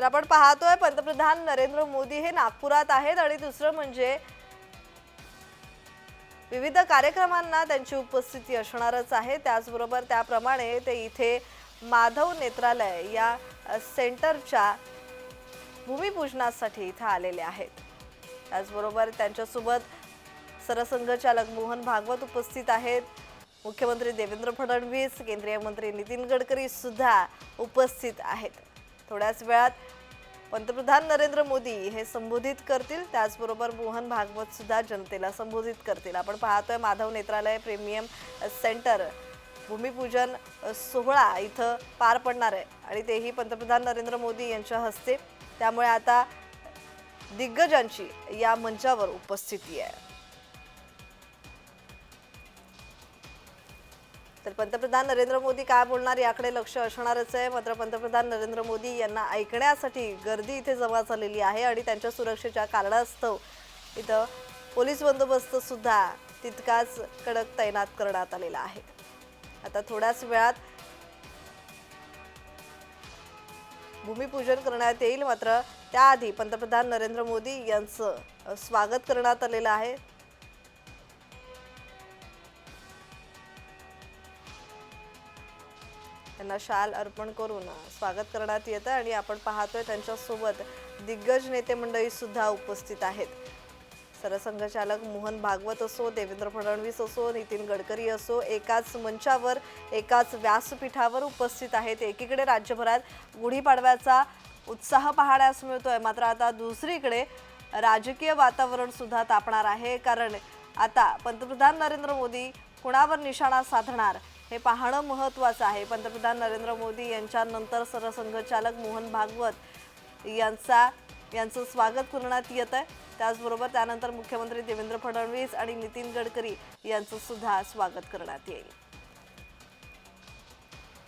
तर आपण पाहतोय पंतप्रधान नरेंद्र मोदी हे नागपुरात आहेत आणि दुसरं म्हणजे विविध कार्यक्रमांना त्यांची उपस्थिती असणारच आहे. त्याचबरोबर त्याप्रमाणे ते इथे माधव नेत्रालय या सेंटरच्या भूमिपूजनासाठी इथं आलेले आहेत. त्याचबरोबर त्यांच्यासोबत सरसंघचालक मोहन भागवत उपस्थित आहेत. मुख्यमंत्री देवेंद्र फडणवीस केंद्रीय मंत्री नितीन गडकरी सुद्धा उपस्थित आहेत. थोड्याच वेळात पंतप्रधान नरेंद्र मोदी हे संबोधित करतील. त्याचबरोबर मोहन भागवत सुद्धा जनतेला संबोधित करतील. आपण पाहतोय माधव नेत्रालय प्रीमियम सेंटर भूमिपूजन सोहळा इथं पार पडणार आहे आणि तेही पंतप्रधान नरेंद्र मोदी यांच्या हस्ते. त्यामुळे आता दिग्गजांची या मंचावर उपस्थिती आहे. तर पंतप्रधान नरेंद्र मोदी काय बोलणार याकडे लक्ष असणारच आहे. मात्र पंतप्रधान नरेंद्र मोदी यांना ऐकण्यासाठी गर्दी इथे जमा झालेली आहे आणि त्यांच्या सुरक्षेच्या कारणास्तव इथं पोलीस बंदोबस्त सुद्धा तितकाच कडक तैनात करण्यात आलेला आहे. आता थोड्याच वेळात भूमिपूजन करण्यात येईल. मात्र त्याआधी पंतप्रधान नरेंद्र मोदी यांचं स्वागत करण्यात आलेलं आहे. त्यांना शाल अर्पण करून स्वागत करण्यात येतं आणि आपण पाहतोय त्यांच्यासोबत दिग्गज नेते मंडळी सुद्धा उपस्थित आहेत. सरसंघचालक मोहन भागवत असो देवेंद्र फडणवीस असो नितीन गडकरी असो एकाच मंचावर एकाच व्यासपीठावर उपस्थित आहेत. एकीकडे राज्यभरात गुढीपाडव्याचा उत्साह पाहण्यास मिळतोय. मात्र आता दुसरीकडे राजकीय वातावरण सुद्धा तापणार आहे. कारण आता पंतप्रधान नरेंद्र मोदी कुणावर निशाणा साधणार? हे पाहणं महत्त्वाचं आहे. पंतप्रधान नरेंद्र मोदी यांच्यानंतर सरसंघचालक मोहन भागवत यांचा यांचं स्वागत करण्यात येत आहे. त्याचबरोबर त्यानंतर मुख्यमंत्री देवेंद्र फडणवीस आणि नितीन गडकरी यांचं सुद्धा स्वागत करण्यात येईल.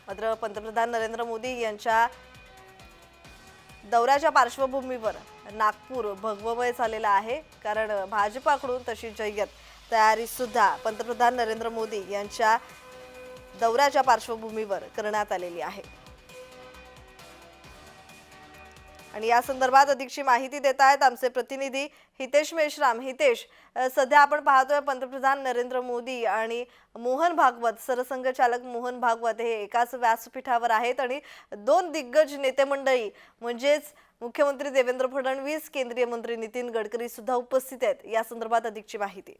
मात्र पंतप्रधान नरेंद्र मोदी यांच्या दौऱ्याच्या पार्श्वभूमीवर नागपूर भगवमय झालेला आहे. कारण भाजपाकडून तशी जय्यत तयारी सुद्धा पंतप्रधान नरेंद्र मोदी यांच्या दौऱ्याच्या पार्श्वभूमीवर करण्यात आलेली आहे. आणि या संदर्भात अधिकची माहिती देत आहेत आमचे प्रतिनिधी हितेश मेश्राम. हितेश सध्या आपण पाहतोय पंतप्रधान नरेंद्र मोदी आणि मोहन भागवत सरसंघचालक मोहन भागवत हे एकाच व्यासपीठावर आहेत आणि दोन दिग्गज नेते मंडळी म्हणजेच मुख्यमंत्री देवेंद्र फडणवीस केंद्रीय मंत्री नितीन गडकरी सुद्धा उपस्थित आहेत. या संदर्भात अधिकची माहिती.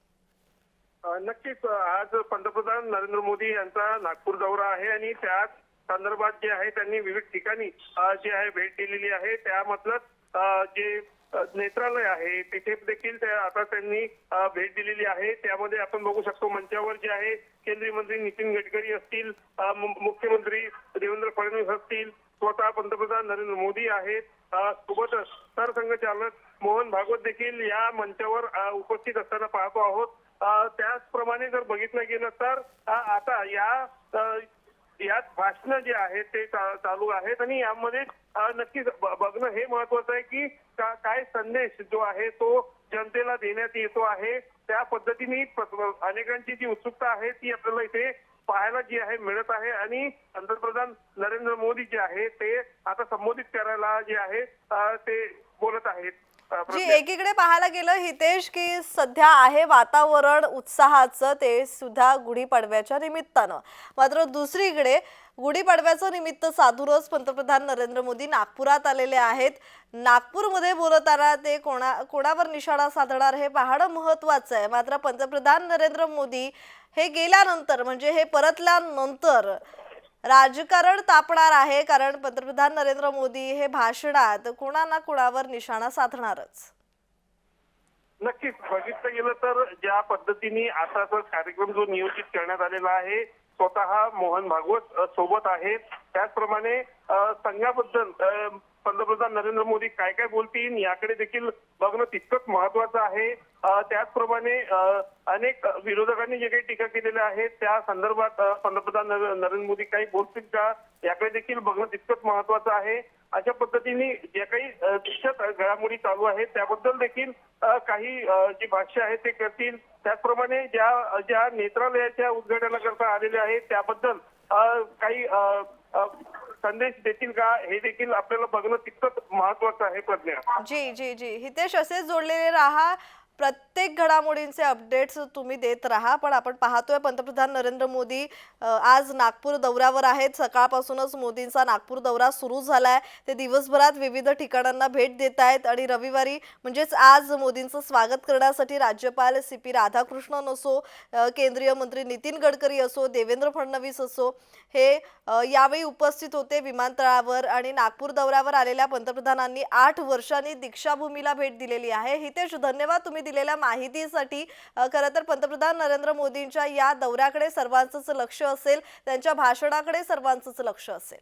नक्कीच आज पंतप्रधान नरेंद्र मोदी यांचा नागपूर दौरा आहे आणि त्याच संदर्भात जे आहे त्यांनी विविध ठिकाणी जे आहे भेट दिलेली आहे. त्यामधलं जे नेत्रालय आहे तिथे देखील आता त्यांनी भेट दिलेली आहे. त्यामध्ये आपण बघू शकतो मंचावर जे आहे केंद्रीय मंत्री नितीन गडकरी असतील मुख्यमंत्री देवेंद्र फडणवीस असतील स्वतः पंतप्रधान नरेंद्र मोदी आहेत सोबतच सरसंघचालक मोहन भागवत देखील या मंचावर उपस्थित असताना पाहतो आहोत. त्याचप्रमाणे जर बघितलं गेलं तर आता या यात भाषण जे आहेत ते चालू आहेत आणि यामध्ये नक्कीच बघणं हे महत्वाचं आहे की काय संदेश जो आहे तो जनतेला देण्यात येतो आहे. त्या पद्धतीने अनेकांची जी उत्सुकता आहे ती आपल्याला इथे पाहायला जी आहे मिळत आहे. आणि पंतप्रधान नरेंद्र मोदी जे आहे ते आता संबोधित करायला जे आहे ते बोलत आहेत. जी एकीकडे पाहायला गेलं हितेश की सध्या आहे वातावरण उत्साहाचं ते सुद्धा गुढीपाडव्याच्या निमित्तानं. मात्र दुसरीकडे गुढीपाडव्याचं निमित्त साधूनच पंतप्रधान नरेंद्र मोदी नागपुरात आलेले आहेत. नागपूरमध्ये बोलताना ते कोणा कोणावर निशाणा साधणार हे पाहणं महत्वाचं आहे. मात्र पंतप्रधान नरेंद्र मोदी हे गेल्यानंतर म्हणजे हे परतल्यानंतर राजकारण तापणार आहे कारण पंतप्रधान नरेंद्र मोदी हे भाषणात कुणा ना कुणावर निशाणा साधणारच. नक्कीच बघितलं गेलं तर ज्या पद्धतीने असाचा कार्यक्रम जो नियोजित करण्यात आलेला आहे स्वतः मोहन भागवत सोबत आहेत. त्याचप्रमाणे संघाबद्दल पंतप्रधान नरेंद्र मोदी काय काय बोलतील याकडे देखील बघणं तितकंच महत्वाचं आहे. त्याचप्रमाणे अनेक विरोधकांनी जे काही टीका केलेल्या आहेत त्या संदर्भात पंतप्रधान नरेंद्र मोदी काही बोलतील का? याकडे देखील बघणं तितकंच महत्वाचं आहे. अशा पद्धतीने जे काही देशात घडामोडी चालू आहेत त्याबद्दल देखील काही जी भाष्य आहे ते करतील. त्याचप्रमाणे ज्या ज्या नेत्रालयाच्या उद्घाटनाकरता आलेल्या आहेत त्याबद्दल काही संदेश देतील का हे देखील आपल्याला बघणं तितकंच महत्वाचं आहे प्रज्ञा. जी जी जी. हितेश असेच जोडलेले राहा. प्रत्येक घडामोडींचे अपडेट्स तुम्ही देत राहा. पण आपण पाहतोय पंतप्रधान नरेंद्र मोदी आज नागपूर दौऱ्यावर आहेत. सकाळपासूनच मोदींचा नागपूर दौरा सुरू झाला आहे ते दिवसभरात विविध ठिकाणांना भेट देत आहेत आणि रविवारी म्हणजेच आज मोदींचं स्वागत करण्यासाठी राज्यपाल सी पी राधाकृष्णन असो केंद्रीय मंत्री नितीन गडकरी असो देवेंद्र फडणवीस असो हे यावेळी उपस्थित होते विमानतळावर आणि नागपूर दौऱ्यावर आलेल्या पंतप्रधानांनी आठ वर्षांनी दीक्षाभूमीला भेट दिलेली आहे. हितेश धन्यवाद तुम्ही दिलेल्या माहितीसाठी खरं तर पंतप्रधान नरेंद्र मोदींच्या या दौऱ्याकडे सर्वांचंच लक्ष असेल त्यांच्या भाषणाकडे सर्वांचंच लक्ष असेल.